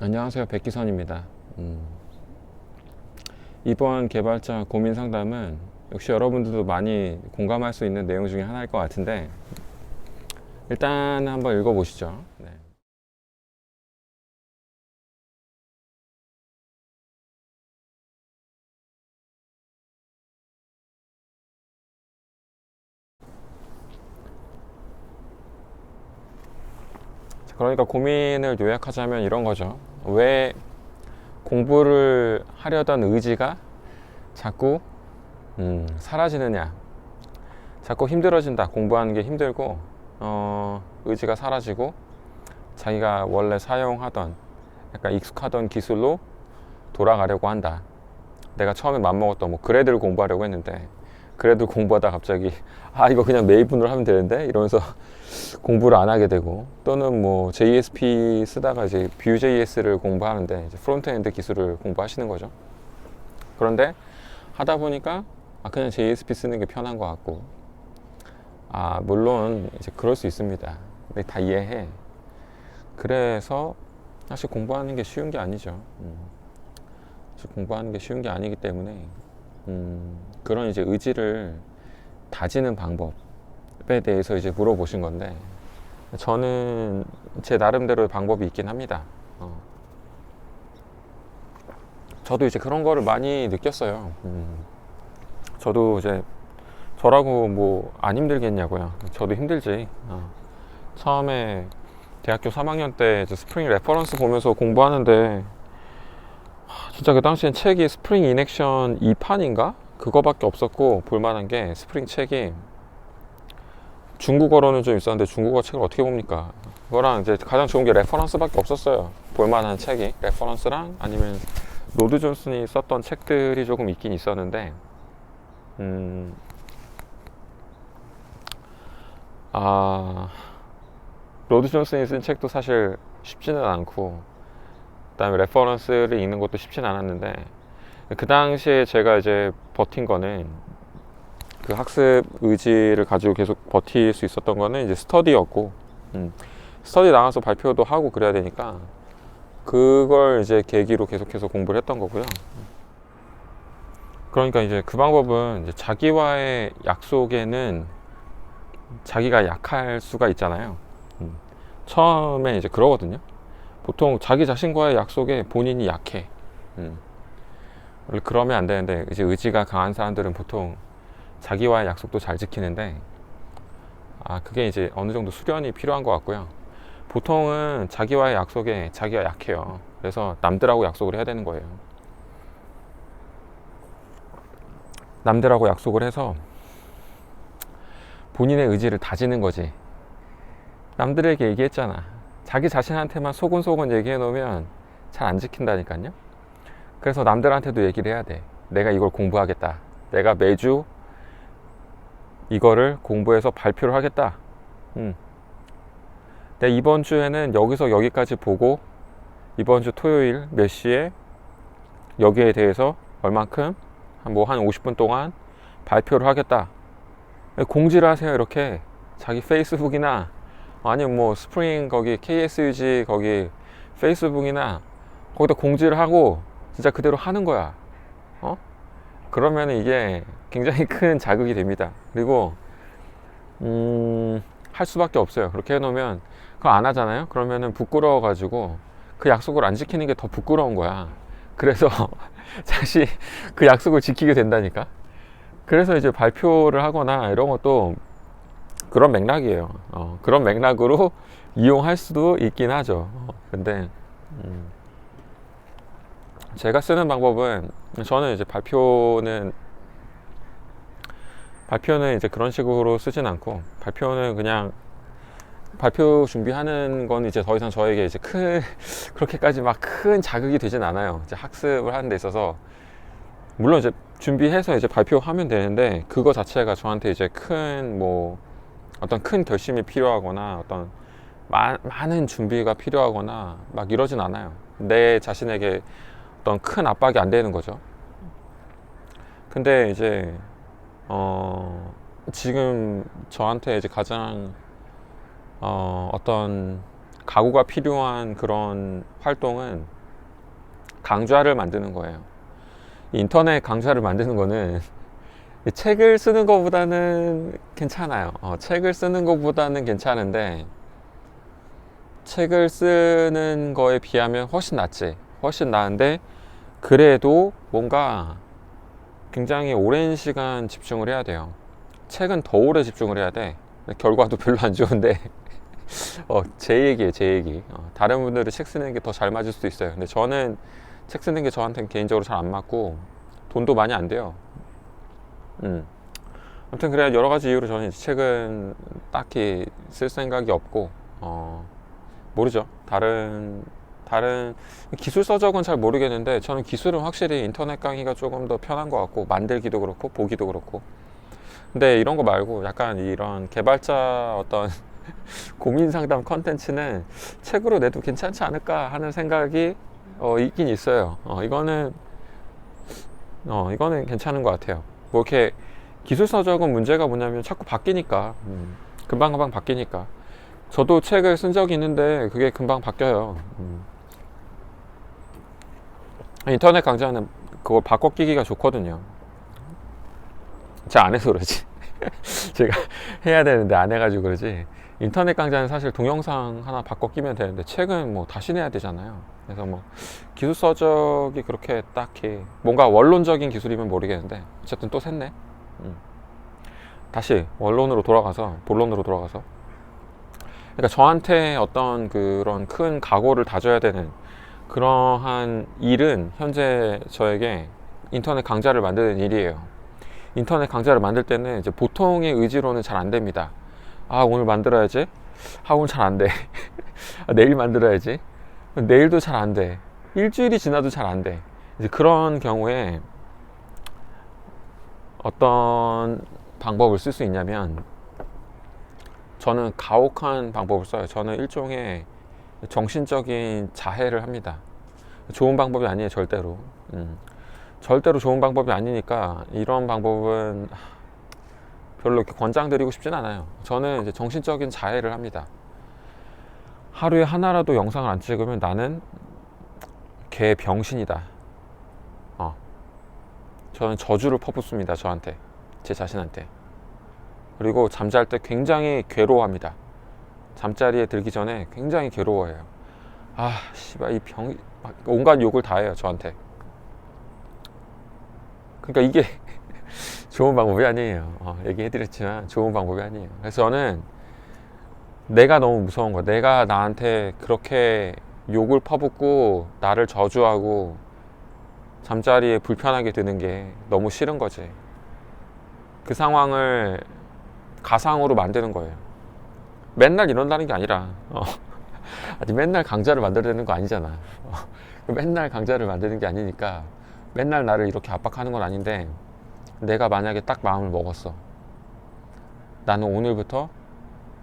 안녕하세요. 백기선입니다. 음, 이번 개발자 고민 상담은 역시 여러분들도 많이 공감할 수 있는 내용 중에 하나일 것 같은데 일단 한번 읽어보시죠. 네. 그러니까 고민을 요약하자면 이런 거죠. 왜 공부를 하려던 의지가 자꾸 음, 사라지느냐. 자꾸 힘들어진다. 공부하는 게 힘들고 어, 의지가 사라지고 자기가 원래 사용하던 약간 익숙하던 기술로 돌아가려고 한다. 내가 처음에 맘먹었던 뭐 그래드를 공부하려고 했는데 그래도 공부하다 갑자기 아 이거 그냥 메이분으로 하면 되는데 이러면서 공부를 안 하게 되고 또는 뭐 JSP 쓰다가 이제 Vue.js를 공부하는데 이제 프론트엔드 기술을 공부하시는 거죠. 그런데 하다 보니까 아 그냥 JSP 쓰는 게 편한 것 같고 아 물론 이제 그럴 수 있습니다. 근데 다 이해해. 그래서 사실 공부하는 게 쉬운 게 아니죠. 음. 공부하는 게 쉬운 게 아니기 때문에 음, 그런 이제 의지를 다지는 방법에 대해서 이제 물어보신 건데 저는 제 나름대로의 방법이 있긴 합니다. 어. 저도 이제 그런 거를 많이 느꼈어요. 음. 저도 이제 저라고 뭐 안 힘들겠냐고요. 저도 힘들지. 어. 처음에 대학교 3학년 때 스프링 레퍼런스 보면서 공부하는데 하, 진짜 그 당시엔 책이 스프링 인액션 2판인가? 그거밖에 없었고 볼만한 게 스프링 책이 중국어로는 좀 있었는데 중국어 책을 어떻게 봅니까? 그거랑 이제 가장 좋은 게 레퍼런스밖에 없었어요. 볼만한 책이 레퍼런스랑 아니면 로드 존슨이 썼던 책들이 조금 있긴 있었는데 음, 아 로드 존슨이 쓴 책도 사실 쉽지는 않고 그다음에 레퍼런스를 읽는 것도 쉽진 않았는데 그 당시에 제가 이제 버틴 거는 그 학습 의지를 가지고 계속 버틸 수 있었던 거는 이제 스터디였고 음, 스터디 나가서 발표도 하고 그래야 되니까 그걸 이제 계기로 계속해서 공부를 했던 거고요. 그러니까 이제 그 방법은 이제 자기와의 약속에는 자기가 약할 수가 있잖아요. 음, 처음에 이제 그러거든요. 보통 자기 자신과의 약속에 본인이 약해. 음. 그러면 안 되는데 이제 의지가 강한 사람들은 보통 자기와의 약속도 잘 지키는데 아 그게 이제 어느 정도 수련이 필요한 것 같고요. 보통은 자기와의 약속에 자기가 약해요. 그래서 남들하고 약속을 해야 되는 거예요. 남들하고 약속을 해서 본인의 의지를 다지는 거지. 남들에게 얘기했잖아. 자기 자신한테만 소곤소곤 얘기해 놓으면 잘 안 지킨다니까요. 그래서 남들한테도 얘기를 해야 돼. 내가 이걸 공부하겠다. 내가 매주 이거를 공부해서 발표를 하겠다. 음. 내가 이번 주에는 여기서 여기까지 보고 이번 주 토요일 몇 시에 여기에 대해서 얼만큼 뭐한 50분 동안 발표를 하겠다. 공지를 하세요. 이렇게 자기 페이스북이나 아니면 뭐 스프링 거기 KSUG 거기 페이스북이나 거기다 공지를 하고 진짜 그대로 하는 거야. 어? 그러면 이게 굉장히 큰 자극이 됩니다. 그리고 음, 할 수밖에 없어요. 그렇게 해놓으면 그거 안 하잖아요. 그러면은 부끄러워 가지고 그 약속을 안 지키는 게 더 부끄러운 거야. 그래서 다시 그 약속을 지키게 된다니까. 그래서 이제 발표를 하거나 이런 것도 그런 맥락이에요. 어, 그런 맥락으로 이용할 수도 있긴 하죠. 어, 근데 음, 제가 쓰는 방법은 저는 이제 발표는 발표는 이제 그런 식으로 쓰진 않고 발표는 그냥 발표 준비하는 건 이제 더 이상 저에게 이제 큰 그렇게까지 막 큰 자극이 되진 않아요. 이제 학습을 하는 데 있어서 물론 이제 준비해서 이제 발표하면 되는데 그거 자체가 저한테 이제 큰 뭐 어떤 큰 결심이 필요하거나 어떤 마, 많은 준비가 필요하거나 막 이러진 않아요. 내 자신에게 어떤 큰 압박이 안 되는 거죠. 근데 이제 어 지금 저한테 이제 가장 어 어떤 가구가 필요한 그런 활동은 강좌를 만드는 거예요. 인터넷 강좌를 만드는 거는 책을 쓰는 것보다는 괜찮아요. 어, 책을 쓰는 것보다는 괜찮은데 책을 쓰는 거에 비하면 훨씬 낫지. 훨씬 나은데 그래도 뭔가 굉장히 오랜 시간 집중을 해야 돼요. 책은 더 오래 집중을 해야 돼. 결과도 별로 안 좋은데 어, 제 얘기예요, 제 얘기. 어, 다른 분들은 책 쓰는 게 더 잘 맞을 수도 있어요. 근데 저는 책 쓰는 게 저한테는 개인적으로 잘 안 맞고 돈도 많이 안 돼요. 음. 아무튼 그래 여러 가지 이유로 저는 책은 딱히 쓸 생각이 없고 어, 모르죠. 다른 다른 기술 서적은 잘 모르겠는데 저는 기술은 확실히 인터넷 강의가 조금 더 편한 것 같고 만들기도 그렇고 보기도 그렇고 근데 이런 거 말고 약간 이런 개발자 어떤 고민 상담 컨텐츠는 책으로 내도 괜찮지 않을까 하는 생각이 어, 있긴 있어요. 어, 이거는 어, 이거는 괜찮은 것 같아요. 뭐 이렇게 기술 서적은 문제가 뭐냐면 자꾸 바뀌니까 음, 금방 금방 바뀌니까 저도 책을 쓴 적이 있는데 그게 금방 바뀌어요. 음. 인터넷 강좌는 그걸 바꿔 끼기가 좋거든요. 제가 안 해서 그러지. 제가 해야 되는데 안 해가지고 그러지. 인터넷 강좌는 사실 동영상 하나 바꿔 끼면 되는데 책은 뭐 다시 내야 되잖아요. 그래서 뭐 기술 서적이 그렇게 딱히 뭔가 원론적인 기술이면 모르겠는데 어쨌든 또 샜네. 음. 다시 원론으로 돌아가서 본론으로 돌아가서 그러니까 저한테 어떤 그런 큰 각오를 다져야 되는 그러한 일은 현재 저에게 인터넷 강좌를 만드는 일이에요. 인터넷 강좌를 만들 때는 이제 보통의 의지로는 잘 안 됩니다. 아, 오늘 만들어야지. 아, 오늘 잘 안 돼. 아, 내일 만들어야지. 내일도 잘 안 돼. 일주일이 지나도 잘 안 돼. 이제 그런 경우에 어떤 방법을 쓸 수 있냐면 저는 가혹한 방법을 써요. 저는 일종의 정신적인 자해를 합니다. 좋은 방법이 아니에요, 절대로. 음. 절대로 좋은 방법이 아니니까 이런 방법은 별로 이렇게 권장드리고 싶진 않아요. 저는 이제 정신적인 자해를 합니다. 하루에 하나라도 영상을 안 찍으면 나는 개 병신이다. 어. 저는 저주를 퍼붓습니다, 저한테. 제 자신한테. 그리고 잠잘 때 굉장히 괴로워합니다. 잠자리에 들기 전에 굉장히 괴로워해요. 아, 씨발, 이 병, 온갖 욕을 다 해요, 저한테. 그러니까 이게 좋은 방법이 아니에요. 어, 얘기해드렸지만 좋은 방법이 아니에요. 그래서 저는 내가 너무 무서운 거야. 내가 나한테 그렇게 욕을 퍼붓고 나를 저주하고 잠자리에 불편하게 드는 게 너무 싫은 거지. 그 상황을 가상으로 만드는 거예요. 맨날 이런다는 게 아니라, 어, 아니, 맨날 강자를 만들어내는 거 아니잖아. 어, 맨날 강자를 만드는 게 아니니까 맨날 나를 이렇게 압박하는 건 아닌데 내가 만약에 딱 마음을 먹었어. 나는 오늘부터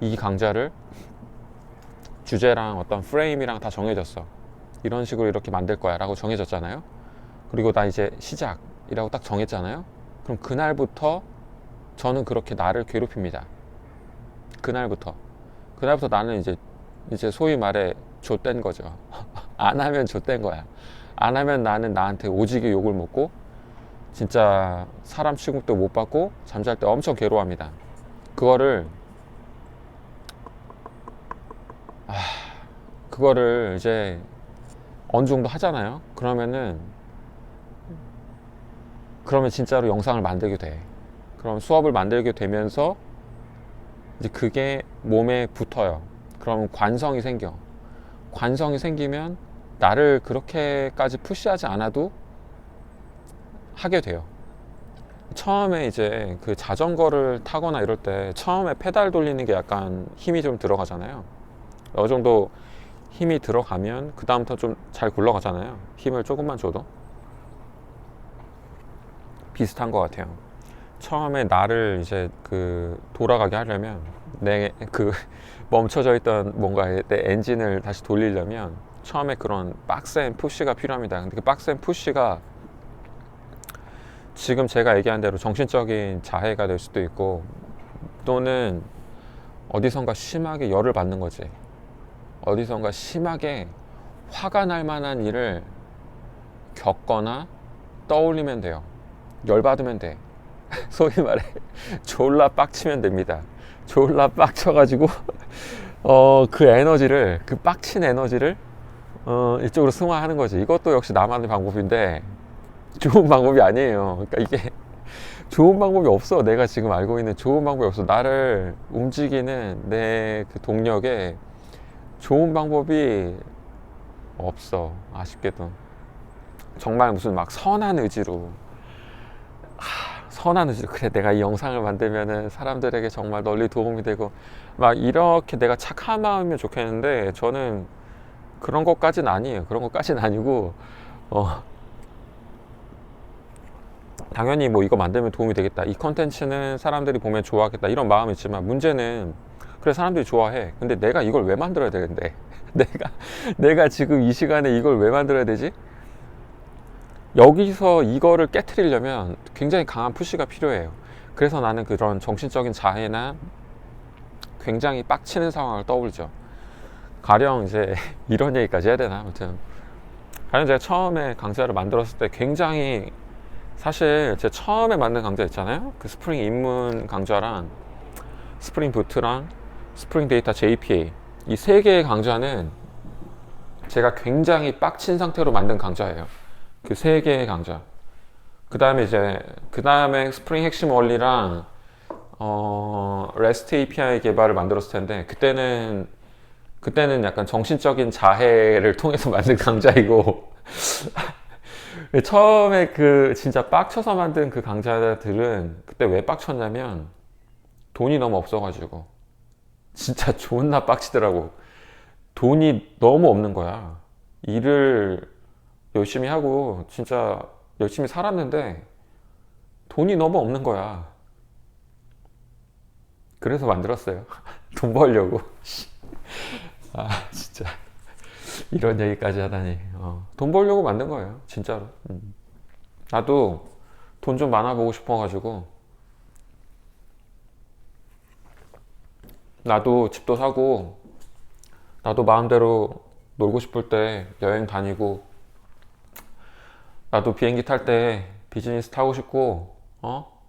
이 강좌를 주제랑 어떤 프레임이랑 다 정해졌어. 이런 식으로 이렇게 만들 거야 라고 정해졌잖아요. 그리고 나 이제 시작이라고 딱 정했잖아요. 그럼 그날부터 저는 그렇게 나를 괴롭힙니다. 그날부터. 그날부터 나는 이제, 이제 소위 말해 좆된 거죠. 안 하면 좆된 거야. 안 하면 나는 나한테 오지게 욕을 먹고 진짜 사람 취급도 못 받고 잠잘 때 엄청 괴로워합니다. 그거를 아, 그거를 이제 어느 정도 하잖아요. 그러면은 그러면 진짜로 영상을 만들게 돼. 그럼 수업을 만들게 되면서 이제 그게 몸에 붙어요. 그럼 관성이 생겨. 관성이 생기면 나를 그렇게까지 푸시하지 않아도 하게 돼요. 처음에 이제 그 자전거를 타거나 이럴 때 처음에 페달 돌리는 게 약간 힘이 좀 들어가잖아요. 어느 정도 힘이 들어가면 그 다음부터 좀 잘 굴러가잖아요. 힘을 조금만 줘도 비슷한 것 같아요. 처음에 나를 이제 그 돌아가게 하려면 내 그 멈춰져 있던 뭔가의 내 엔진을 다시 돌리려면 처음에 그런 빡센 푸시가 필요합니다. 근데 그 빡센 푸시가 지금 제가 얘기한 대로 정신적인 자해가 될 수도 있고 또는 어디선가 심하게 열을 받는 거지. 어디선가 심하게 화가 날 만한 일을 겪거나 떠올리면 돼요. 열받으면 돼. 소위 말해 졸라 빡치면 됩니다. 졸라 빡쳐가지고 어 그 에너지를 그 빡친 에너지를 어 이쪽으로 승화하는 거지. 이것도 역시 나만의 방법인데 좋은 방법이 아니에요. 그러니까 이게 좋은 방법이 없어. 내가 지금 알고 있는 좋은 방법이 없어. 나를 움직이는 내 그 동력에 좋은 방법이 없어. 아쉽게도. 정말 무슨 막 선한 의지로 하, 선한 의지로 그래 내가 이 영상을 만들면은 사람들에게 정말 널리 도움이 되고 막 이렇게 내가 착한 마음이면 좋겠는데 저는 그런 것까지는 아니에요. 그런 것까지는 아니고 어 당연히 뭐 이거 만들면 도움이 되겠다. 이 컨텐츠는 사람들이 보면 좋아하겠다. 이런 마음이 있지만 문제는 그래 사람들이 좋아해. 근데 내가 이걸 왜 만들어야 되는데? 내가 내가 지금 이 시간에 이걸 왜 만들어야 되지? 여기서 이거를 깨트리려면 굉장히 강한 푸시가 필요해요. 그래서 나는 그런 정신적인 자해나 굉장히 빡치는 상황을 떠올리죠. 가령 이제 이런 얘기까지 해야 되나? 아무튼. 가령 제가 처음에 강좌를 만들었을 때 굉장히 사실 제 처음에 만든 강좌 있잖아요. 그 스프링 입문 강좌랑 스프링 부트랑 스프링 데이터 JPA 이 세 개의 강좌는 제가 굉장히 빡친 상태로 만든 강좌예요. 그 세 개의 강좌. 그 다음에 이제 그 다음에 스프링 핵심 원리랑 어, REST API 개발을 만들었을 텐데 그때는 그때는 약간 정신적인 자해를 통해서 만든 강좌이고 처음에 그 진짜 빡쳐서 만든 그 강좌들은 그때 왜 빡쳤냐면 돈이 너무 없어가지고. 진짜 존나 빡치더라고. 돈이 너무 없는 거야. 일을 열심히 하고 진짜 열심히 살았는데 돈이 너무 없는 거야. 그래서 만들었어요. 돈 벌려고. 아 진짜. 이런 얘기까지 하다니. 어, 돈 벌려고 만든 거예요 진짜로. 음. 나도 돈 좀 많아 보고 싶어 가지고. 나도 집도 사고 나도 마음대로 놀고 싶을 때 여행 다니고 나도 비행기 탈 때 비즈니스 타고 싶고 어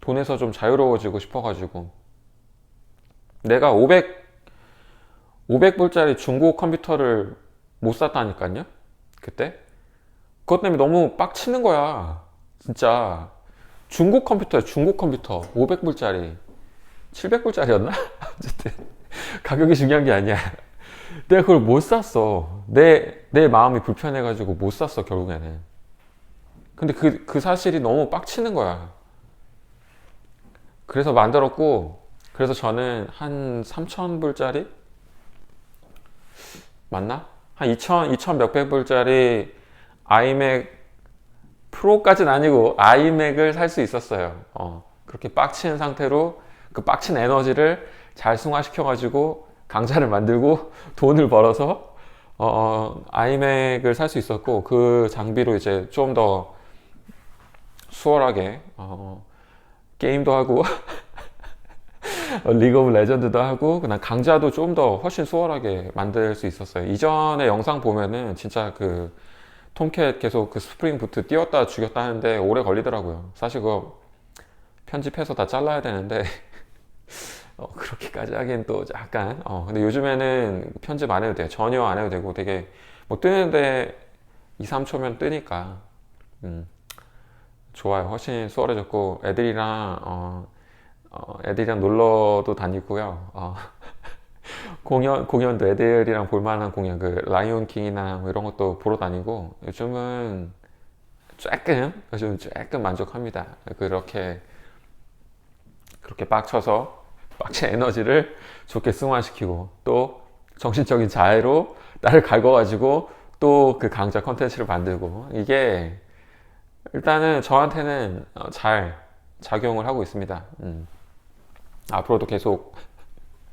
돈에서 좀 자유로워지고 싶어 가지고 내가 500 500불짜리 중고 컴퓨터를 못 샀다니까요. 그때. 그것 때문에 너무 빡치는 거야. 진짜. 중고 컴퓨터야, 중고 컴퓨터. 500불짜리. 700불짜리였나? 어쨌든. 가격이 중요한 게 아니야. 내가 그걸 못 샀어. 내, 내 마음이 불편해가지고 못 샀어, 결국에는. 근데 그, 그 사실이 너무 빡치는 거야. 그래서 만들었고, 그래서 저는 한 3,000불짜리? 맞나? 한 2천, 2천 몇백 불짜리 아이맥 프로까지는 아니고 아이맥을 살 수 있었어요. 어, 그렇게 빡치는 상태로 그 빡친 에너지를 잘 승화시켜가지고 강좌를 만들고 돈을 벌어서 어, 어 아이맥을 살 수 있었고 그 장비로 이제 좀 더 수월하게 어, 게임도 하고 어, 리그 오브 레전드도 하고 그냥 강좌도 좀 더 훨씬 수월하게 만들 수 있었어요. 이전에 영상 보면은 진짜 그 톰캣 계속 그 스프링 부트 띄웠다 죽였다 하는데 오래 걸리더라고요. 사실 그거 편집해서 다 잘라야 되는데 어, 그렇게까지 하기엔 또 약간 어, 근데 요즘에는 편집 안 해도 돼요. 전혀 안 해도 되고 되게 뭐 뜨는데 2, 3초면 뜨니까 음, 좋아요. 훨씬 수월해졌고 애들이랑 어, 어, 애들이랑 놀러도 다니고요. 어, 공연, 공연도 애들이랑 볼만한 공연, 그, 라이온 킹이나 뭐 이런 것도 보러 다니고, 요즘은 조금, 요즘 조금 만족합니다. 그렇게, 그렇게 빡쳐서, 빡친 에너지를 좋게 승화시키고, 또 정신적인 자해로 나를 갈궈가지고, 또 그 강좌 컨텐츠를 만들고, 이게, 일단은 저한테는 어, 잘 작용을 하고 있습니다. 음. 앞으로도 계속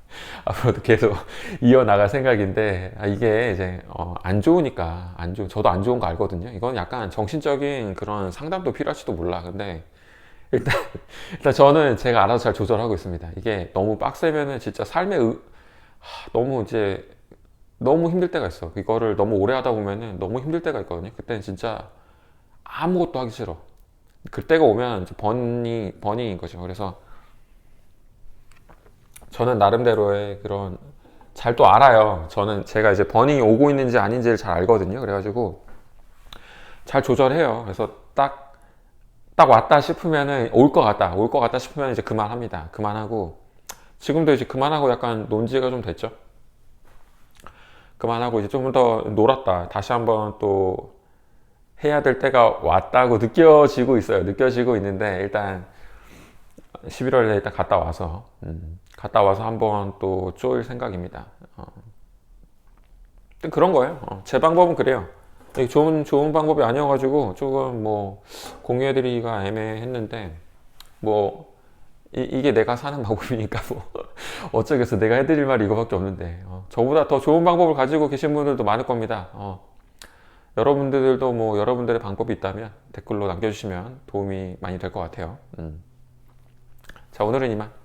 앞으로도 계속 이어나갈 생각인데 아, 이게 이제 어, 안 좋으니까 안 좋, 저도 안 좋은 거 알거든요. 이건 약간 정신적인 그런 상담도 필요할지도 몰라. 근데 일단 일단 저는 제가 알아서 잘 조절하고 있습니다. 이게 너무 빡세면은 진짜 삶의 의, 하, 너무 이제 너무 힘들 때가 있어. 이거를 너무 오래 하다 보면은 너무 힘들 때가 있거든요. 그때는 진짜 아무것도 하기 싫어. 그때가 오면 이제 버닝, 버닝인 거죠. 그래서 저는 나름대로의 그런 잘 또 알아요. 저는 제가 이제 버닝이 오고 있는지 아닌지를 잘 알거든요. 그래가지고 잘 조절해요. 그래서 딱, 딱 왔다 싶으면은 올 것 같다. 올 것 같다 싶으면 이제 그만합니다. 그만하고 지금도 이제 그만하고 약간 논지가 좀 됐죠. 그만하고 이제 좀 더 놀았다. 다시 한번 또 해야 될 때가 왔다고 느껴지고 있어요. 느껴지고 있는데 일단 11월에 일단 갔다 와서 음, 갔다 와서 한번 또 쪼일 생각입니다. 어. 그런 거예요. 어, 제 방법은 그래요. 좋은 좋은 방법이 아니어가지고 조금 뭐 공유해드리기가 애매했는데 뭐 이, 게 내가 사는 방법이니까 뭐 어쩌겠어. 내가 해드릴 말이 이거밖에 없는데 어, 저보다 더 좋은 방법을 가지고 계신 분들도 많을 겁니다. 어. 여러분들도 뭐 여러분들의 방법이 있다면 댓글로 남겨주시면 도움이 많이 될 것 같아요. 음. 자 오늘은 이만.